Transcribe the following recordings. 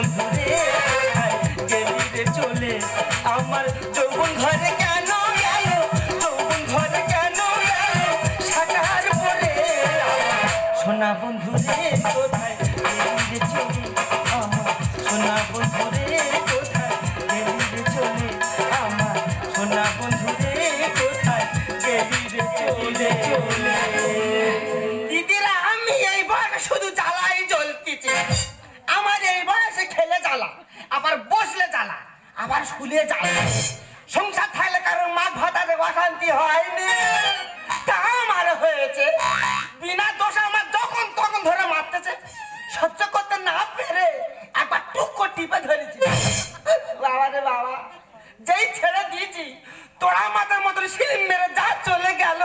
বন্ধু আবার শুলে জ্বালা সংসার থাকলে কারণ মাছ ভাতাতে অশান্তি হয়নি। তা আমার হয়েছে। বিনা দোষে আমার যখন তখন ধরে মারতেছে। সহ্য করতে না পেরে একবার টুক টিপে ধরেছি। বাবা রে বাবা, যেই ছেড়ে দিয়েছি, তোরা মাথার মতন সিলিম মেরে যা চলে গেল।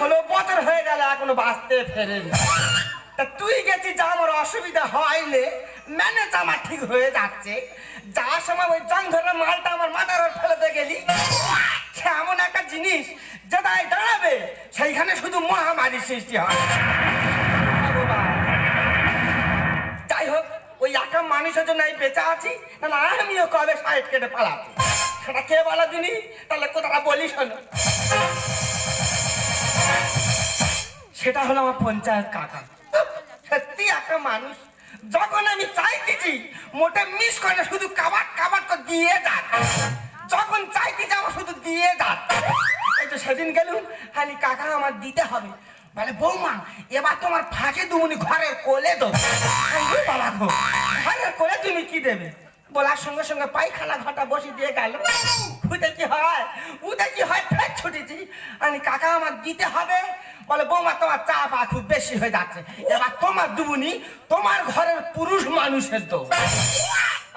হলো বছর হয়ে গেল, এখনও বাঁচতে ফেরেনি। তা তুই গেছি যা আমার অসুবিধা হয়লে ম্যানেজ আমার ঠিক হয়ে যাচ্ছে। যাওয়ার সময় ওই জং ধরে মালটা আমার মাথার ফেলেতে গেলি? সে এমন একটা জিনিস যেটাই দাঁড়াবে, সেইখানে শুধু মহামারী সৃষ্টি হয়। যাই হোক, ওই আছি কবে সাইড কেটে সেটা কে বলা তাহলে কোথাটা সেটা হলো আমার পঞ্চায়েত কাকা। সত্যি একটা মানুষ। যখন আমি চাইতেছি মোটে মিস করে না, শুধু কাবার কাবার তো দিয়ে যাক যখন চাইতেছি আমার শুধু দিয়ে যাক এই তো সেদিন গেলুম খালি কাকা আমার দিতে হবে। বলে বৌমা এবার তোমার ফাঁকে দুমুনি ঘরের কোলে দো ঘরের কোলে তুমি কি দেবে? বলার সঙ্গে সঙ্গে পায়খানা ঘটা বসে দিয়ে গেল। উঠে কি হয়? উঠে কি হয়? ফের ছুটেছি। আমি, কাকা আমার দিতে হবে। বলে, বৌমা, তোমার চাপ আর খুব বেশি হয়ে যাচ্ছে। এবার তোমার দুবুনি তোমার ঘরের পুরুষ মানুষের তো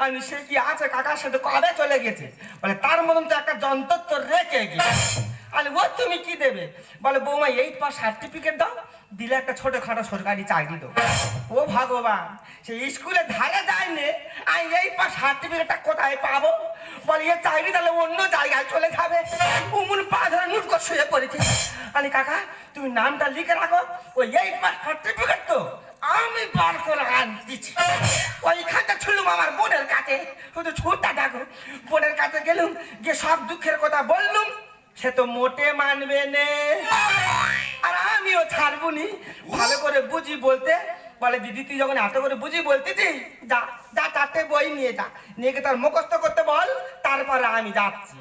আমি, সে কি আছে কাকার সাথে? কবে চলে গেছে? বলে, তার মতন তো একটা যন্ত্র রেখে গেছে। আরে ও, তুমি কি দেবে? বলে, বৌমা এইট পাস সার্টিফিকেট দাও। দিলে একটা ছোটখাটো সরকারি চাকরি দাও ও ভগবান, সে স্কুলে ধারে যায়নি, আমি এই পাস সার্টিফিকেটটা কোথায় পাবো? বলে, এ চাকরি তাহলে অন্য জায়গায় চলে যাবে। উমুন পা ধরে নুট করে শুয়ে পড়েছে। আরে কাকা, তুমি নামটা লিখে রাখো, ওই এই পাস সার্টিফিকেট তো আমি বার করে আনতেছি। ওই খাতা ছুলুম আমার বোনের কাছে, শুধু ছুটটা দেখো। বোনের কাছে গেলুম, গিয়ে সব দুঃখের কথা বললুম, সে তো মোটে মানবে নে। আর আমিও ছাড়বুনি। ভালো করে বুঝি বলতে। বলে দিদি তুই যখন এত করে বুঝি বলতেছি, যা যা চারটে বই নিয়ে যা। নিয়ে তার মুখস্থ করতে বল, তারপরে আমি যাচ্ছি।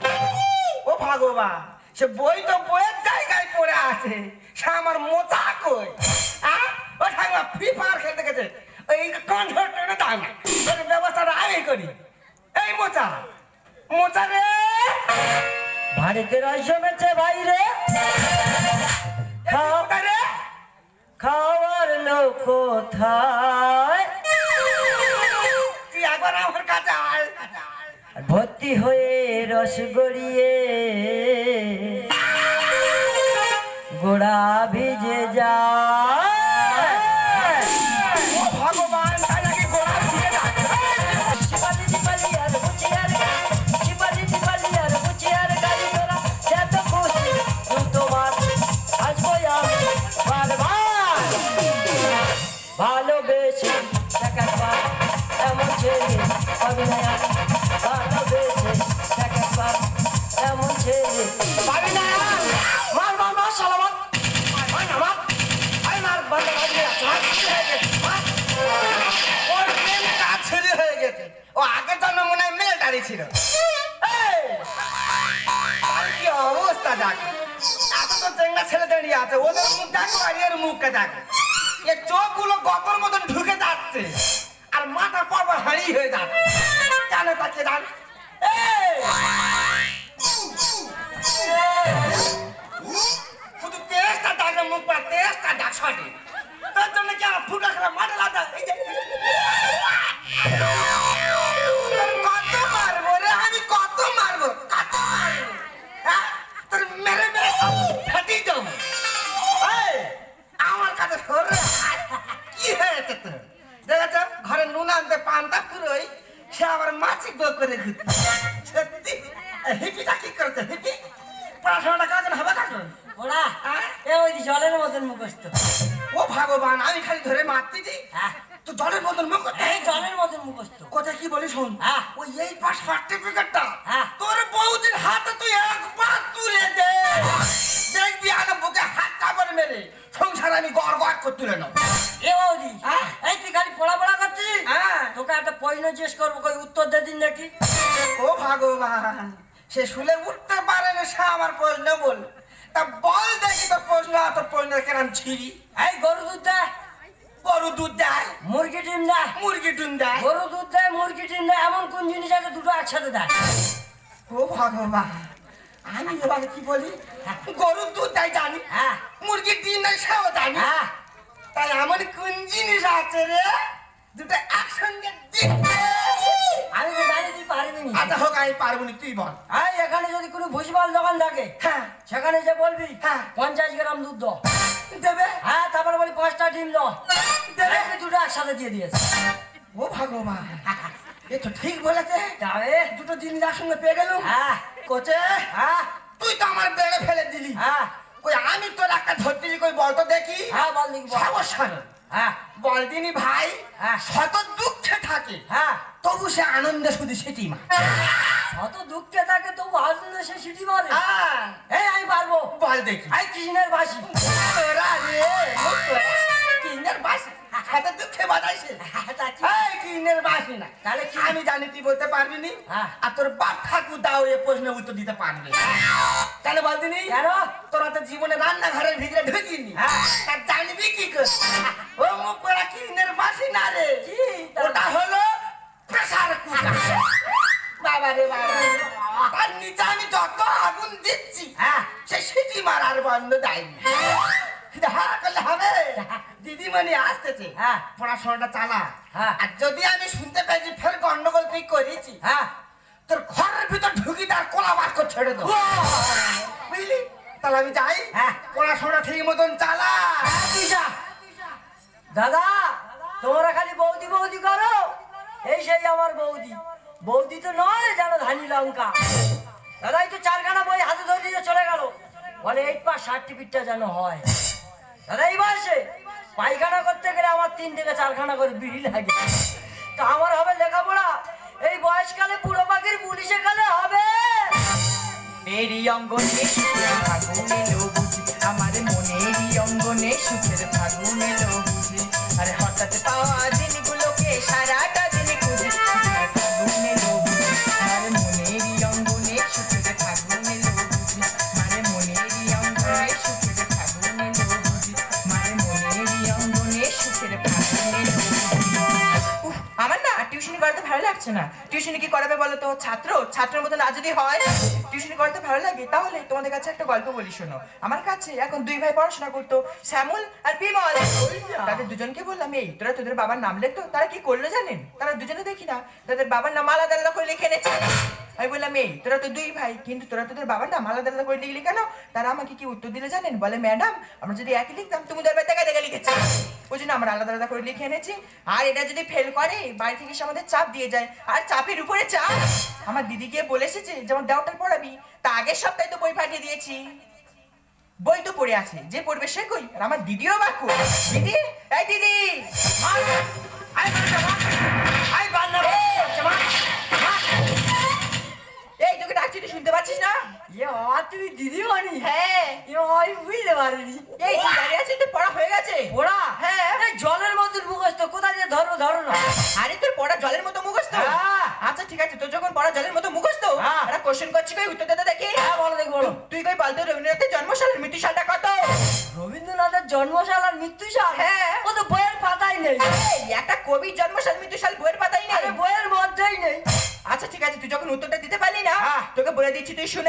ও ভগবান, সে বই তো বইয়ের জায়গায় পড়ে আছে। সে আমার মোচা কই? ও ঠাকুমা, ফ্রি ফায়ার খেলতে গেছে। ওই কনসার্ট দাও না। ব্যবস্থাটা আমি করি। এই মোচা মোচা রে! ভারতের জমেছে বাইরে। রে খাওয়ার লোক কোথায় তুই একবার আমার কাছে আয়। ভর্তি হয়ে রস গড়িয়ে গোড়া ভিজে যায় তো ছেলে দাঁড়িয়ে আছে ওদের মুখ দেখো, আর এর মুখকে দেখো। এর চোখগুলো গতর মতন ঢুকে যাচ্ছে, আর মাথা পর হাঁড়ি হয়ে যাচ্ছে। কেন তাকে দাঁড় শুধু তেজটা ডাকে, মুখ পা তেজটা ডাক সটে ভগবান আমি খালি ধরে মারতেছি। হ্যাঁ। তো জলের মতন মুখ এই জলের মতন মুখস্থ। কথা কি বলি শোন? হ্যাঁ। ওই এই পাস সার্টিফিকেটটা হ্যাঁ। তোর বউদিন হাতে তুই একবার তুলে দে। দেখবি আগে বুকে হাত চাপড় মেরে সংসার আমি গড় গড় করে তুলে নেব। এ বৌদি। এই তুই খালি পড়া পড়া করছিস তোকে একটা প্রশ্ন জিজ্ঞেস করব কই উত্তর দে দিন দেখি। ও ভগবান সে শুলে উঠতে পারে না সে আমার প্রশ্ন বল তা বল দেখি তো প্রশ্ন এত প্রশ্ন কেরাম ছিড়ি। এই গরু দুধ দেয় গরু দুধ দেয়? মুরগি ডিম দেয়। মুরগি ডিম দেয়? গরু দুধ দেয় মুরগি ডিম দেয় এমন কোন জিনিস আছে দুটো একসাথে দেয়? ও ভগবান আমি এবার কি বলি? গরু দুধ দেয় জানি হ্যাঁ। মুরগির ডিম দেয় সেও জানি। হ্যাঁ। তাই এমন কোন জিনিস আছে রে দুটো একসঙ্গে দিতে আমি তো জানি তুই পারবি না। আচ্ছা হোক আমি পারব না তুই বল। এই এখানে যদি কোনো ভুসিমাল দোকান থাকে হ্যাঁ। সেখানে যে বলবি হ্যাঁ। পঞ্চাশ গ্রাম দুধ দাও। দেবে? হ্যাঁ তারপরে বলি পাঁচটা ডিম দাও। দেবে? দুটো একসাথে দিয়ে দিয়েছে। ও ভগবান। এ তো ঠিক বলেছে। তবে দুটো জিনিস একসঙ্গে পেয়ে গেলুম। হ্যাঁ কোচে হ্যাঁ। তুই তো আমার বেড়ে ফেলে দিলি। হ্যাঁ। কই আমি তোর একটা ধরতে কই বল তো দেখি। হ্যাঁ বল দেখি। সমস্যা নেই হ্যাঁ। বল দিনি ভাই হ্যাঁ। শত দুঃখে থাকে হ্যাঁ। তবু সে আনন্দে শুধু সেটি মা শত দুঃখে থাকে তবু আনন্দে সে সেটি মারে। হ্যাঁ, এই আমি পারব। বল দেখি। আই কৃষ্ণের রে, তোরা, কিনের বাসি? এত দুঃখে বাজাইছে কি? এই কিনের বাসি না। তাহলে কি? আমি জানি তুই বলতে পারবি নি। হ্যাঁ। আর তোর বাপ ঠাকুর দাও এ প্রশ্নের উত্তর দিতে পারবে। তাহলে বল দিনি কেন? তোরা তো জীবনে রান্নাঘরের ভিতরে ঢুকিনি। হ্যাঁ। তা জানবি কি করে? ও মুখ কিনের বাসি না রে। কি? ওটা হলো প্রেসার কুকার। বাবা রে বাবা। তার নিচে আমি যত আগুন দিচ্ছি হ্যাঁ। সে সিটি মারার বন্ধ দেয়নি। হ্যাঁ করলে হবে। দিদিমণি আসতেছে হ্যাঁ। পড়াশোনাটা চালা। হ্যাঁ। আর যদি আমি শুনতে পেয়েছি ফের গন্ডগোল তুই করেছি হ্যাঁ তোর ঘরের ভিতর ঢুকি তার কোলা বার করে ছেড়ে দেবো। বুঝলি? তাহলে আমি যাই হ্যাঁ। পড়াশোনা ঠিক মতন চালা। হ্যাঁ, তুই যা। দাদা তোমরা খালি বৌদি বৌদি করো। এই সেই আমার বৌদি। বৌদি তো নয় জানো ধানি লঙ্কা। দাদা এই তো চারখানা বই হাতে ধরে দিয়ে চলে গেল। বলে এইট পাস সার্টিফিকেটটা যেন হয়। দাদা এই বয়সে পায়খানা করতে গেলে আমার তিন থেকে চারখানা করে বিড়ি লাগে। তা আমার হবে লেখাপড়া। এই বয়সকালে পুরো পাখির পুলিশে গেলে হবে। মেরি অঙ্গনে ফাগুন এলো বুঝি আমার মনেরই অঙ্গনে সুখের ফাগুনে লো বুঝি আরে হঠাৎ পাওয়া বলো তো ছাত্র ছাত্রের মতো না যদি হয়। টিউশনি করতে ভালো লাগে, তাহলে তোমাদের কাছে একটা গল্প বলি, শোনো। আমার কাছে এখন দুই ভাই পড়াশোনা করতো, শ্যামল আর বিমল। তাদের দুজনকে বললাম, এই, তোরা তোদের বাবার নাম লেখতো, তারা কি করল জানেন? তারা দুজনে দেখি না, তাদের বাবার নাম আলাদা আলাদা করে লিখে এনেছে। আমি বললাম, এই, তোরা তো দুই ভাই, কিন্তু তোরা তোদের বাবার নাম আলাদা আলাদা করে লিখলি কেন? তারা আমাকে কি উত্তর দিলে জানেন? বলে, ম্যাডাম, আমরা যদি একই লিখতাম, তুমি তোর দেখা দেখা লিখেছি। ওই জন্য আমরা আলাদা আলাদা করে লিখে এনেছি। আর এটা যদি ফেল করে, বাড়ি থেকে এসে আমাদের চাপ দিয়ে যায়। আর চাপের উপরে চাপ। আমার দিদি গিয়ে বলে এসেছে, যেমন দেওয়াটার পড়াবি তা আগের সপ্তাহে তো বই পাঠিয়ে দিয়েছি। বই তো পড়ে আছে যে পড়বে সে কই? আর আমার দিদিও বা কই? দিদি? এই দিদি! আয় বান্না, আই বান্না,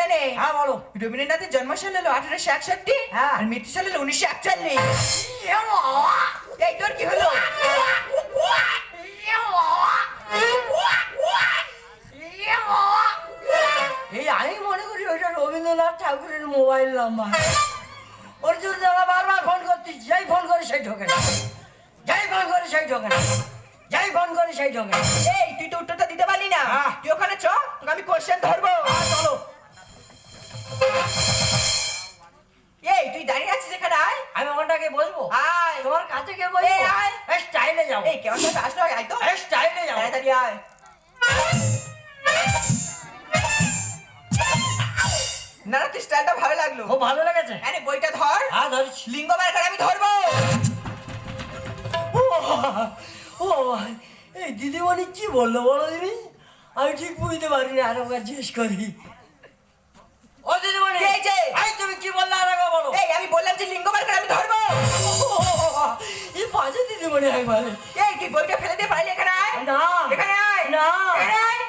শুনে নে হ্যাঁ বলো। রবীন্দ্রনাথের জন্মসাল হলো আঠারোশো একষট্টি হ্যাঁ। আর মৃত্যু সাল হলো উনিশশো একচল্লিশ। এই তোর কি হলো। এই আমি মনে করি ওইটা রবীন্দ্রনাথ ঠাকুরের মোবাইল নাম্বার। ওর জন্য আমরা বারবার ফোন করছি যাই ফোন করে সেই ঢোকে না। যাই ফোন করে সেই ঢোকে না। যাই ফোন করে সেই ঢোকে এই তুই তো উত্তরটা দিতে পারলি না। হ্যাঁ। তুই ওখানে চ তোকে আমি কোশ্চেন ধরবো। চলো। এই তুই দাঁড়িয়ে আছিস এখানে আয়। আমি ওখানটাকে বলব আয়। তোমার কাছে কে বলব এই, আয়। স্টাইলে যাব। এই কেমন করে আসলো আয় তো। স্টাইলে যাব। তাড়াতাড়ি আয়। না না তুই স্টাইলটা ভালো লাগল। খুব ভালো লেগেছে। আরে বইটা ধর। হ্যাঁ ধরছি লিঙ্গ বার করে আমি ধরবো। ও ও এই দিদিমণি কি বলল বলো দিদি? আমি ঠিক বুঝতে পারি না আর একবার জিজ্ঞেস করি। ও দিদিমণি কে এইছে? এই তুমি কি বললে আর একবার বলো? এই আমি বললাম যে লিঙ্গ বার করে আমি ধরবো। এই পাঁচে দিদিমণি একবার। এই তুই বইটা ফেলে দিয়ে পারলি এখানে আয়। না এখানে আয়। না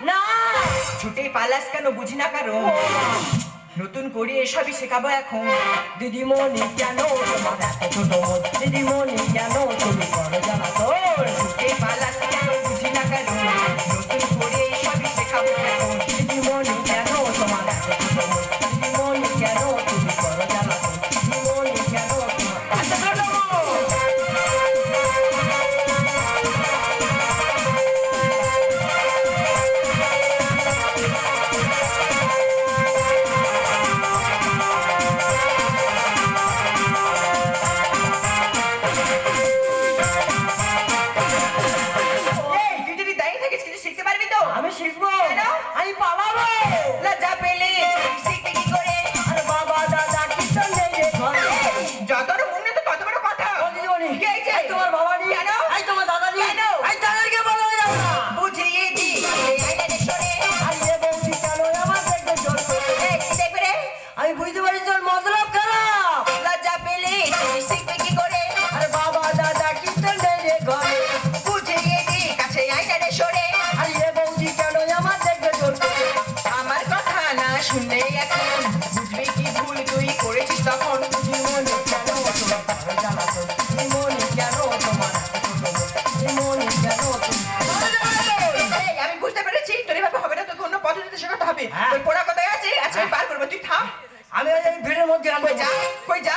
না। ছুটে পালাস কেন বুঝি না কারণ নতুন করে এসবই শেখাবো এখন। দিদিমণি কেন তোমার এত ছোট দিদিমণি কেন তুমি করো জানা তোর? ছুটে পালাস কেন বুঝি না কারণ নতুন করে এসবই শেখাবো এখন। দিদিমণি কেন করব তুই থাম আমি ভিড়ের মধ্যে কই যা কই যা?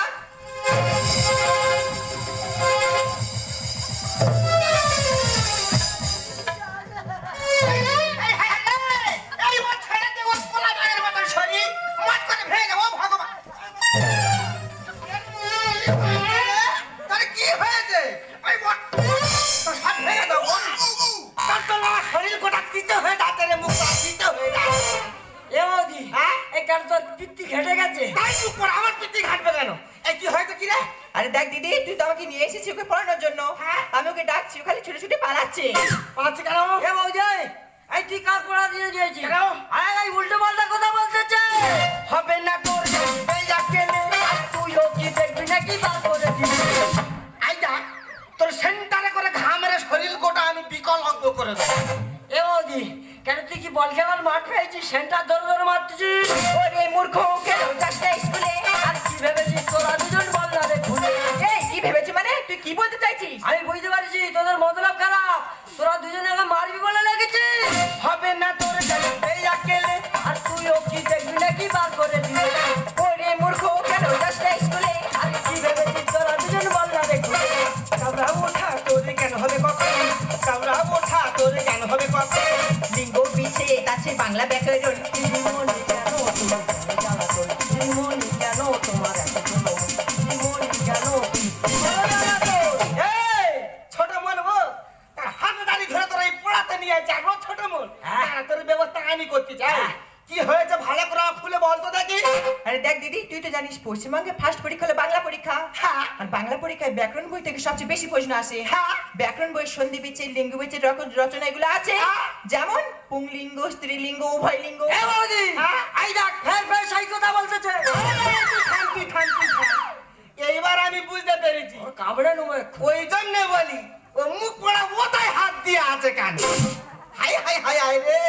কি হয়েছে কি রে আরে দেখ দিদি তুই তো আমাকে নিয়ে এসেছিস ওকে পড়ানোর জন্য। হ্যাঁ। আমি ওকে ডাকছি ও খালি ছুটে ছুটে পালাচ্ছে। পাঁচ কেন? এ বৌদি এই তুই কার পড়া দিয়ে দিয়েছি? আরে উল্টো পাল্টা কথা বলতেছে হবে না তোর এই যা কেনে আর তুইও কি দেখবি নাকি বার করে দিবি? আই যা তোর সেন্টারে করে ঘামের শরীর গোটা আমি বিকলাঙ্গ করে দেবো। এ বৌদি কেন তুই কি বল খেলার মাঠ পেয়েছিস? সেন্টার ধরে ধরে মারতেছিস ওরে মূর্খ কেন যাস না স্কুলে? আর কি ভেবেছিস তোরা দুজন বল না রে এই কি ভেবেছি মানে? তুই কি বলতে চাইছিস? আমি বুঝতে পারছি নিয়ে যাব ছোট মন। হ্যাঁ। হ্যাঁ তোর ব্যবস্থা আমি করতে চাই কি হয়েছে? ভালো করে খুলে বল দেখি। আরে দেখ দিদি তুই তো জানিস পশ্চিমবঙ্গে ফার্স্ট পরীক্ষা হলো বাংলা পরীক্ষা। হ্যাঁ। আর বাংলা পরীক্ষায় ব্যাকরণ বই থেকে সবচেয়ে বেশি প্রশ্ন আসে। হ্যাঁ। ব্যাকরণ বই সন্ধি বিচ্ছেদ লিঙ্গ বিচ্ছেদ রচনা এগুলো আছে। হ্যাঁ। যেমন পুংলিঙ্গ স্ত্রীলিঙ্গ উভয় লিঙ্গ। হ্যাঁ। আই দেখ ফের ফের সেই কথা বলতেছে। শান্তি শান্তি এইবার আমি বুঝতে পেরেছি। ওর কামড়ে নুমে ওই জন্য বলি ও মুখ পড়া ওটাই হাত দিয়ে আছে কান। হাই হাই হাই হাই রে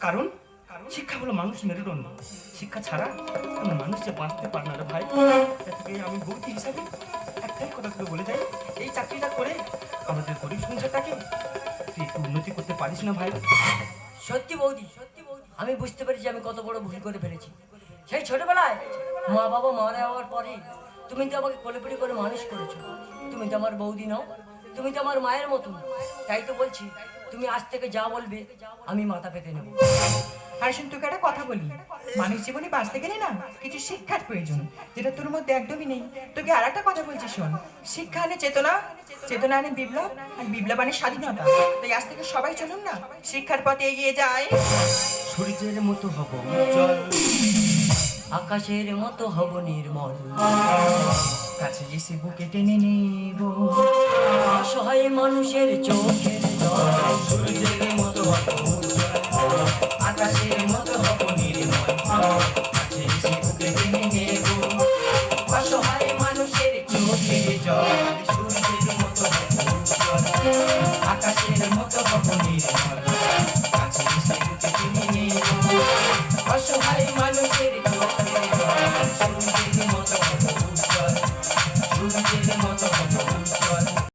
কারণ শিক্ষা হলো মানুষ মেরুদণ্ড। শিক্ষা ছাড়া কোনো মানুষ যে বাঁচতে পারে না ভাই। আমি বৌদি হিসাবে একটাই কথা তোকে বলে যাই। এই চাকরিটা করে আমাদের গরিব সংসারটাকে তুই উন্নতি করতে পারিস না ভাই। সত্যি বৌদি, আমি বুঝতে পেরেছি আমি কত বড় ভুল করে ফেলেছি। সেই ছোটবেলায় মা বাবা মারা যাওয়ার পরে তুমি তো আমাকে কোলেপিড়ি করে মানুষ করেছ। তুমি তো আমার বৌদি নাও, তুমি তো আমার মায়ের মতন। তাই তো বলছি, তুমি আজ থেকে যা বলবে, আমি মাথা পেতে নেব। আর শুন তোকে একটা কথা বলি। মানুষ জীবনে বাঁচতে গেলে না কিছু শিক্ষার প্রয়োজন যেটা তোর মধ্যে একদমই নেই। তোকে আর একটা কথা বলছি শোন শিক্ষা আনে চেতনা চেতনা আনে বিপ্লব আর বিপ্লব আনে স্বাধীনতা। তাই আজ থেকে সবাই চলুন না শিক্ষার পথে এগিয়ে যায়। সূর্যের মতো হব আকাশের মতো হব নির্মল। কাছে এসে বুকে টেনে নেব। অসহায় মানুষের চোখের জল সূর্যের মতো হব Brasil.